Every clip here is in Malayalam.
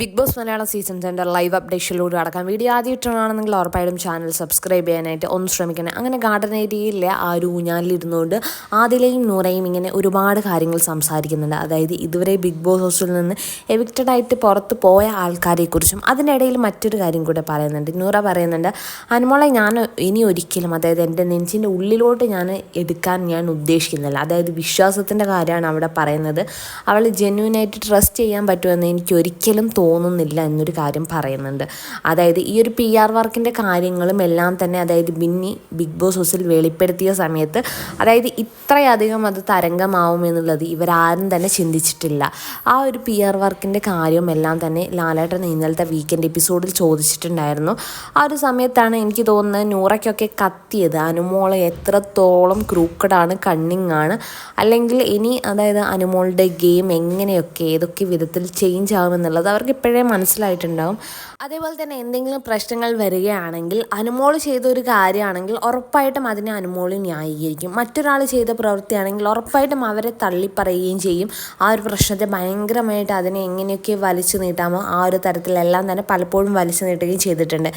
Bigg Boss Malayalam season centre live അപ്ഡേഷനിലൂടെ അടക്കാം. വീഡിയോ ആദ്യമായിട്ടാണെന്നെങ്കിൽ ഉറപ്പായിട്ടും ചാനൽ സബ്സ്ക്രൈബ് ചെയ്യാനായിട്ട് ഒന്ന് ശ്രമിക്കണം. അങ്ങനെ ഗാർഡൻ ഏരിയയിലെ ആ ഒരു ഊഞ്ഞാലിരുന്നുകൊണ്ട് ആദിലയും നൂറയും ഇങ്ങനെ ഒരുപാട് കാര്യങ്ങൾ സംസാരിക്കുന്നുണ്ട്. അതായത് ഇതുവരെ ബിഗ് ബോസ് ഹൗസിൽ നിന്ന് എവിക്റ്റഡ് ആയിട്ട് പുറത്ത് പോയ ആൾക്കാരെക്കുറിച്ചും അതിനിടയിൽ മറ്റൊരു കാര്യം കൂടെ പറയുന്നുണ്ട്. നൂറ പറയുന്നുണ്ട് അനുമോളെ ഞാൻ ഇനി ഒരിക്കലും അതായത് എന്റെ നെഞ്ചിന്റെ ഉള്ളിലോട്ട് ഞാൻ എടുക്കാൻ ഞാൻ ഉദ്ദേശിക്കുന്നില്ല. അതായത് വിശ്വാസത്തിന്റെ കാര്യമാണ് അവിടെ പറയുന്നത്. അവൾ ജെന്യൂനായിട്ട് ട്രസ്റ്റ് ചെയ്യാൻ പറ്റുമെന്ന് എനിക്ക് ഒരിക്കലും തോന്നുന്നില്ല എന്നൊരു കാര്യം പറയുന്നുണ്ട്. അതായത് ഈ ഒരു പി ആർ വർക്കിന്റെ കാര്യങ്ങളും എല്ലാം തന്നെ അതായത് ബിന്നി ബിഗ് ബോസ് ഹൗസിൽ വെളിപ്പെടുത്തിയ സമയത്ത് അതായത് ഇത്രയധികം അത് തരംഗമാവും എന്നുള്ളത് ഇവരാരും തന്നെ ചിന്തിച്ചിട്ടില്ല. ആ ഒരു പി ആർ വർക്കിന്റെ കാര്യം എല്ലാം തന്നെ ലാലേട്ടൻ ഇന്നലത്തെ വീക്കെൻഡ് എപ്പിസോഡിൽ ചോദിച്ചിട്ടുണ്ടായിരുന്നു. ആ ഒരു സമയത്താണ് എനിക്ക് തോന്നുന്നത് നൂറയ്ക്കൊക്കെ കത്തിയത്. അനുമോളെ എത്രത്തോളം ക്രൂക്കഡാണ് കണ്ണിങ് ആണ്. അല്ലെങ്കിൽ ഇനി അതായത് അനുമോളുടെ ഗെയിം എങ്ങനെയൊക്കെ ഏതൊക്കെ വിധത്തിൽ ചേഞ്ച് ആകുമെന്നുള്ളത് അവർക്ക് ഇപ്പോഴേ മനസ്സിലായിട്ടുണ്ടാവും. അതേപോലെ തന്നെ എന്തെങ്കിലും പ്രശ്നങ്ങൾ വരികയാണെങ്കിൽ അനുമോൾ ചെയ്ത ഒരു കാര്യമാണെങ്കിൽ ഉറപ്പായിട്ടും അതിനെ അനുമോൾ ന്യായീകരിക്കും. മറ്റൊരാൾ ചെയ്ത പ്രവൃത്തിയാണെങ്കിൽ ഉറപ്പായിട്ടും അവരെ തള്ളിപ്പറയുകയും ചെയ്യും. ആ ഒരു പ്രശ്നത്തെ ഭയങ്കരമായിട്ട് അതിനെ എങ്ങനെയൊക്കെ വലിച്ചു നീട്ടാമോ ആ ഒരു തരത്തിലെല്ലാം തന്നെ പലപ്പോഴും വലിച്ചു നീട്ടുകയും ചെയ്തിട്ടുണ്ട്.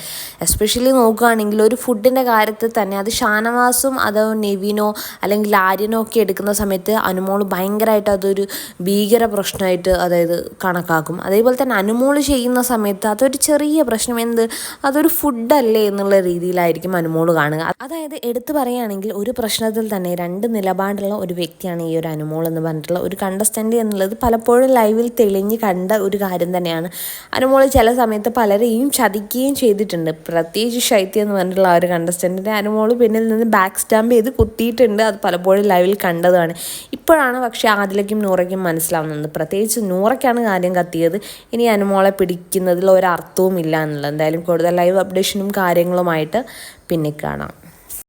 എസ്പെഷ്യലി നോക്കുകയാണെങ്കിൽ ഒരു ഫുഡിന്റെ കാര്യത്തിൽ തന്നെ അത് ഷാനവാസും അതോ നെവിനോ അല്ലെങ്കിൽ ആര്യനോ ഒക്കെ എടുക്കുന്ന സമയത്ത് അനുമോൾ ഭയങ്കരമായിട്ട് അതൊരു ഭീകര പ്രശ്നമായിട്ട് അതായത് കണക്കാക്കും. അതേപോലെ തന്നെ അനുമോൾ ചെയ്യുന്ന സമയത്ത് അതൊരു ചെറിയ പ്രശ്നം. എന്ത്? അതൊരു ഫുഡല്ലേ എന്നുള്ള രീതിയിലായിരിക്കും അനുമോൾ കാണുക. അതായത് എടുത്തു പറയുകയാണെങ്കിൽ ഒരു പ്രശ്നത്തിൽ തന്നെ രണ്ട് നിലപാടുള്ള ഒരു വ്യക്തിയാണ് ഈ ഒരു അനുമോൾ എന്ന് പറഞ്ഞിട്ടുള്ള ഒരു കണ്ടസ്റ്റന്റ് എന്നുള്ളത് പലപ്പോഴും ലൈവിൽ തെളിഞ്ഞ് കണ്ട ഒരു കാര്യം തന്നെയാണ്. അനുമോൾ ചില സമയത്ത് പലരെയും ചതിക്കുകയും ചെയ്തിട്ടുണ്ട്. പ്രത്യേകിച്ച് ശൈത്യം എന്ന് പറഞ്ഞിട്ടുള്ള ആ ഒരു കണ്ടസ്റ്റന്റിന്റെ അനുമോൾ പിന്നിൽ നിന്ന് ബാക്ക് സ്റ്റാമ്പ് ചെയ്ത് കുത്തിയിട്ടുണ്ട്. അത് പലപ്പോഴും ലൈവിൽ കണ്ടതാണ്. ഇപ്പോഴാണ് പക്ഷേ ആദിലേക്കും നൂറയ്ക്കും മനസ്സിലാവുന്നത്. പ്രത്യേകിച്ച് നൂറയ്ക്കാണ് കാര്യം കത്തിയത്. ഇനി അനുമോളെ പിടിക്കുന്നതിൽ ഒരർത്ഥവും ഇല്ല എന്നുള്ളത്. എന്തായാലും കൂടുതൽ ലൈവ് അപ്ഡേഷനും കാര്യങ്ങളുമായിട്ട് പിന്നെ കാണാം.